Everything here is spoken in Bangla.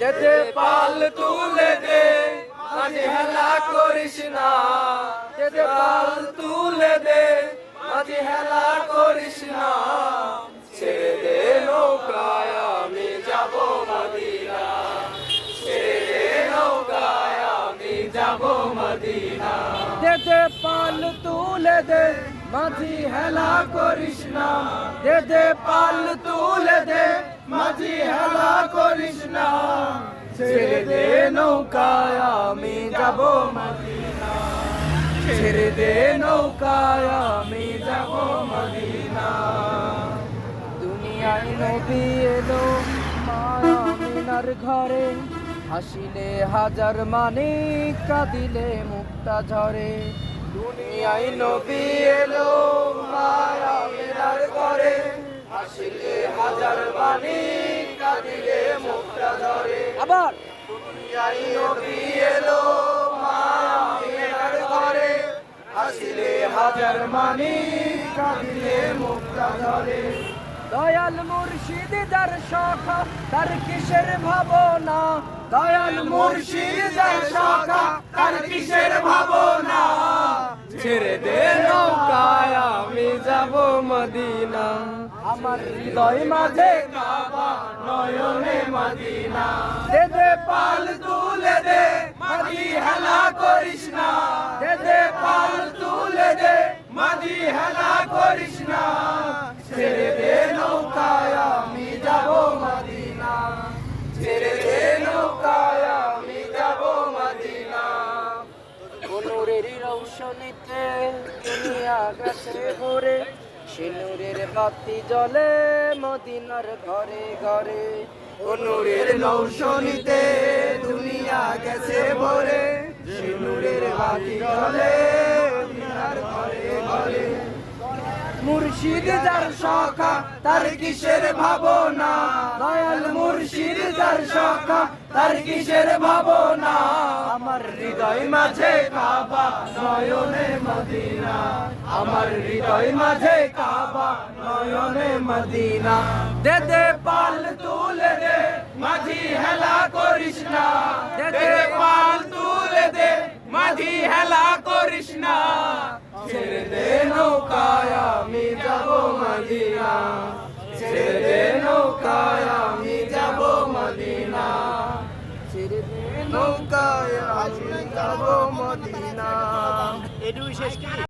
যেতে পাল তুলে দে, মাঝে হেলা করিস না। যেতে পাল তুলে দে, মাঝে হেলা করিস না। ছেড়ে দে নৌকায়, আমি যাব মদিনা। ছেড়ে দে নৌকায়, আমি যাব মদিনা। যেতে পাল তুলে দে, মাঝি হেলা করিস না। দে পাল তুলে দে মাঝি হেলা করিস না, ছেড়ে দে নৌকায় আমি যাব মদিনা। ছেড়ে দে নৌকায় আমি যাব মদিনা। দুনিয়ায় নবী এলো মায়ামিনার ঘরে, হাসিলে হাজার মানে কাঁদিলে মুক্তা ঝরে। দুনিয়ায় নবী এলো মায়ামিনার ঘরে, হাসিলে হাজার মানে কাঁদিলে মুক্তা ঝরে আবার। দুনিয়ায় নবী এলো মায়ামিনার ঘরে। হাসিলে হাজার মানে কাঁদিলে মুক্তা ঝরে দয়াল মুর্শিদ যার শাখা তার কিসের ভাবনা? দয়াল মুর্শিদ যার শাখা তার কিসের ভাবনা? আমার হৃদয় মাঝে কাবা নয়নে মদিনা। দে দে পাল তুলে দে মাঝি হেলা করিস না। দে দে পাল তুলে দে মাঝি হেলা করিস না। ছেড়ে দে নৌকায় আমি যাব মদিনা। ছেড়ে দে নৌকায় আমি যাব মদিনা। নূরের রৌশনীতে দুনিয়া গেছে ভরে। সে নূরের বাতি জ্বলে মদিনার ঘরে ঘরে। ও নূরের রৌশনীতে দুনিয়া গেছে ভরে। সে নূরের বাতি জ্বলে মদিনার ঘরে ঘরে। মুর্শিদ যার শাখা তার কিসের ভাবনা? দয়াল মুর্শিদ যার শাখা তার কিসের ভাবনা? আমার হৃদয় মাঝে কাবা নয়নে মদিনা। আমার হৃদয় মাঝে কাবা, নয়নে মদিনা। দে দে পাল তুলে দে, মাঝি হেলা নৌকায় আমি যাব মদিনা।